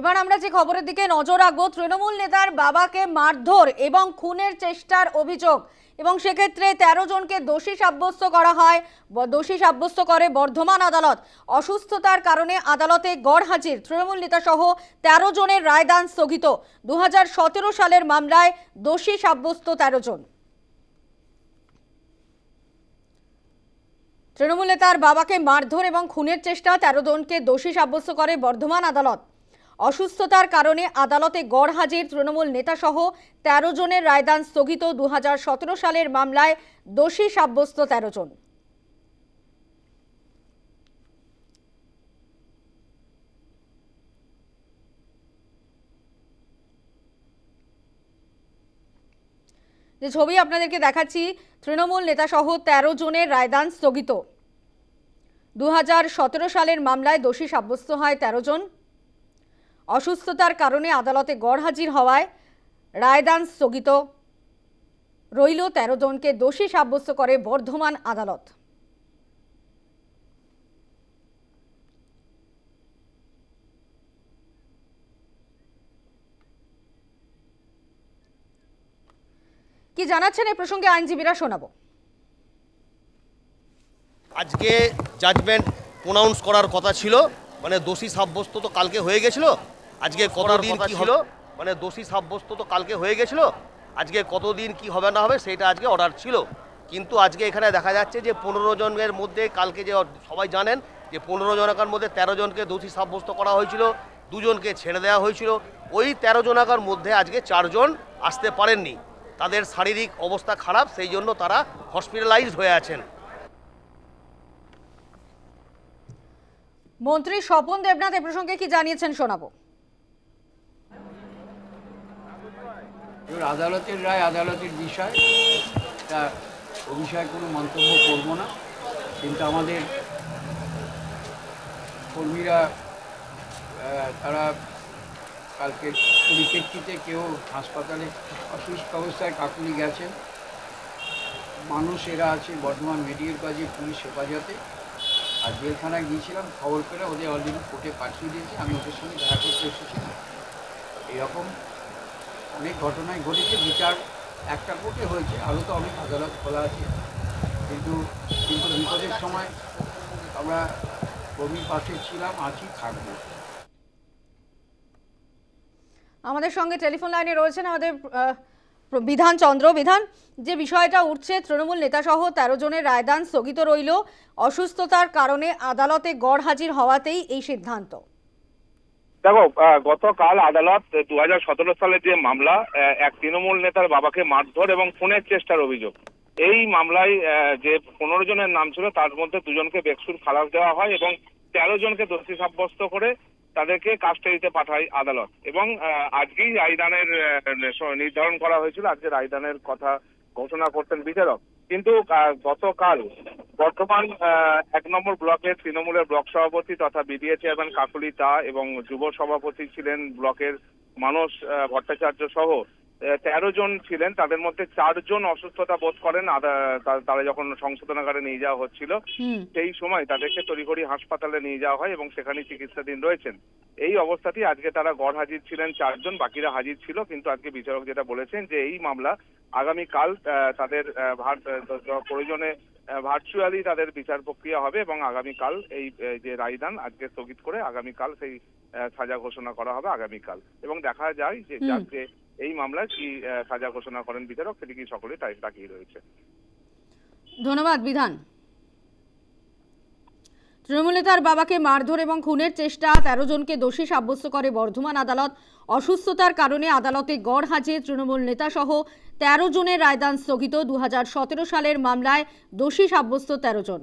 এবার আমরা যে খবরের দিকে নজর রাখব, তৃণমূল নেতার বাবাকে মারধর এবং খুনের চেষ্টার অভিযোগ। এবং সেক্ষেত্রে তেরো জনকে দোষী সাব্যস্ত করা হয় দোষী সাব্যস্ত করে বর্ধমান আদালত। অসুস্থতার কারণে আদালতে গড় হাজির তৃণমূল নেতা সহ তেরো জনের রায়দান স্থগিত। দু হাজার সতেরো সালের মামলায় দোষী সাব্যস্ত তেরো জন। তৃণমূল নেতার বাবাকে মারধর এবং খুনের চেষ্টা তেরো জনকে দোষী সাব্যস্ত করে বর্ধমান আদালত। অসুস্থতার কারণে আদালতে গড় হাজির তৃণমূল নেতাসহ তেরো জনের রায়দান স্থগিত দু হাজার সতেরো সালের মামলায় দোষী সাব্যস্ত তেরো জন। যে ছবি আপনাদেরকে দেখাচ্ছি, তৃণমূল নেতাসহ তেরো জনের রায়দান স্থগিত। দু হাজার সতেরো সালের মামলায় দোষী সাব্যস্ত হয় তেরো জন। অসুস্থতার কারণে আদালতে গড় হাজির হওয়ায় রায়দান স্থগিত। রইল তেরো জনকে দোষী সাব্যস্ত করে বর্ধমান আদালত। কি জানাচ্ছেন এই প্রসঙ্গে আইনজীবীরা শোনাবো। আজকে জাজমেন্ট প্রোনাউন্স করার কথা ছিল মানে দোষী সাব্যস্ত তো কালকে হয়ে গেছিল আজকে কতদিন কি হলো মানে দোষী সাব্যস্ত তো কালকে হয়ে গেছিল আজকে কতদিন কি হবে না হবে সেটা আজকে অর্ডার ছিল। কিন্তু আজকে এখানে দেখা যাচ্ছে যে পনেরো জনের মধ্যে কালকে যে সবাই জানেন যে পনেরো জনকার মধ্যে তেরো জনকে দোষী সাব্যস্ত করা হয়েছিল দুজনকে ছেড়ে দেওয়া হয়েছিল। ওই তেরো জনাকার মধ্যে আজকে চারজন আসতে পারেননি। তাদের শারীরিক অবস্থা খারাপ সেই জন্য তারা হসপিটালাইজড হয়ে আছেন। মন্ত্রী স্বপন দেবনাথ এ প্রসঙ্গে কি জানিয়েছেন শোনাবো? আদালতের রায়, আদালতের বিষয়। তা ও বিষয়ে কোনো মন্তব্য করব না। কিন্তু আমাদের কর্মীরা তারা কালকে পরিপ্রেক্ষিতে কেউ হাসপাতালে অসুস্থ অবস্থায় কাকুলি গেছেন। মানুষ এরা আছে, বর্ধমান মেডিকেল কাজে পুলিশ হেফাজতে। আর জেলখানায় গিয়েছিলাম, খবর পেলে ওদের অলরেডি কোর্টে পাঠিয়ে দিয়েছে। আমি ওদের সঙ্গে দেখা করতে এসেছিলাম। এরকম অনেক ঘটনাই ঘটেছে, বিচার একটা কোর্টে হয়েছে, আরও তো অনেক আদালত খোলা আছে। কিন্তু কিন্তু বিপদের সময় আমরা কর্মীর পাশে ছিলাম, আছি, থাকব। আমাদের সঙ্গে টেলিফোন লাইনে রয়েছেন আমাদের বিধান চন্দ্র। বিধান, যে বিষয়টা উঠছে, তৃণমূল নেতাসহ তেরো জনের রায়দান স্থগিত রইল। অসুস্থতার কারণে আদালতে গড় হাজির হওয়াতেই এই সিদ্ধান্ত। দেখো গতকাল আদালত দু হাজার সতেরো যে মামলা এক তৃণমূল নেতার বাবাকে মারধর এবং খুনের চেষ্টার অভিযোগ, এই মামলায় যে পনেরো জনের নাম ছিল, তার মধ্যে দুজনকে বেকসুর খালাস দেওয়া হয় এবং তেরো জনকে দোষী সাব্যস্ত করে তাদেরকে কাস্টাডিতে পাঠায় আদালত এবং আজকেই রায়দানের নির্ধারণ করা হয়েছিল, আজকে রায়দানের কথা ঘোষণা করতেন বিচারক। কিন্তু গতকাল বর্তমান এক নম্বর ব্লকের তৃণমূলের ব্লক সভাপতি তথা বিডিএ চেয়ারম্যান কাকুলি তা এবং যুব সভাপতি ছিলেন ব্লকের মানস ভট্টাচার্য সহ তেরো জন ছিলেন তাদের মধ্যে চারজন অসুস্থতা বোধ করেন তারা যখন সংশোধনাগারে নিয়ে যাওয়া হচ্ছিল সেই সময় তাদেরকে তড়িঘড়ি হাসপাতালে নিয়ে যাওয়া হয় এবং সেখানে চিকিৎসাধীন রয়েছেন। এই অবস্থাতেই আজকে তারা গড় হাজির ছিলেন চারজন বাকিরা হাজির ছিল কিন্তু আজকে বিচারক যেটা বলেছেন যে এই মামলা আগামীকাল আহ, তাদের প্রয়োজনে ভার্চুয়ালি তাদের বিচার প্রক্রিয়া হবে এবং আগামীকাল এই যে রায়দান আজকে স্থগিত করে আগামীকাল সেই আহ, সাজা ঘোষণা করা হবে আগামীকাল। এবং দেখা যায় যে হুম। এই মামলায় কি সাজা ঘোষণা করেন বিচারক সেদিকে সকলে তাকিয়ে রয়েছে? ধন্যবাদ, বিধান। তৃণমূল নেতার বাবাকে মারধর এবং খুনের চেষ্টা, তেরো জনকে দোষী সাব্যস্ত করে বর্ধমান আদালত। অসুস্থতার কারণে আদালতে গড় হাজির তৃণমূল নেতা সহ তেরো জনের রায়দান স্থগিত। দু হাজার সতেরো সালের মামলায় দোষী সাব্যস্ত তেরো জন।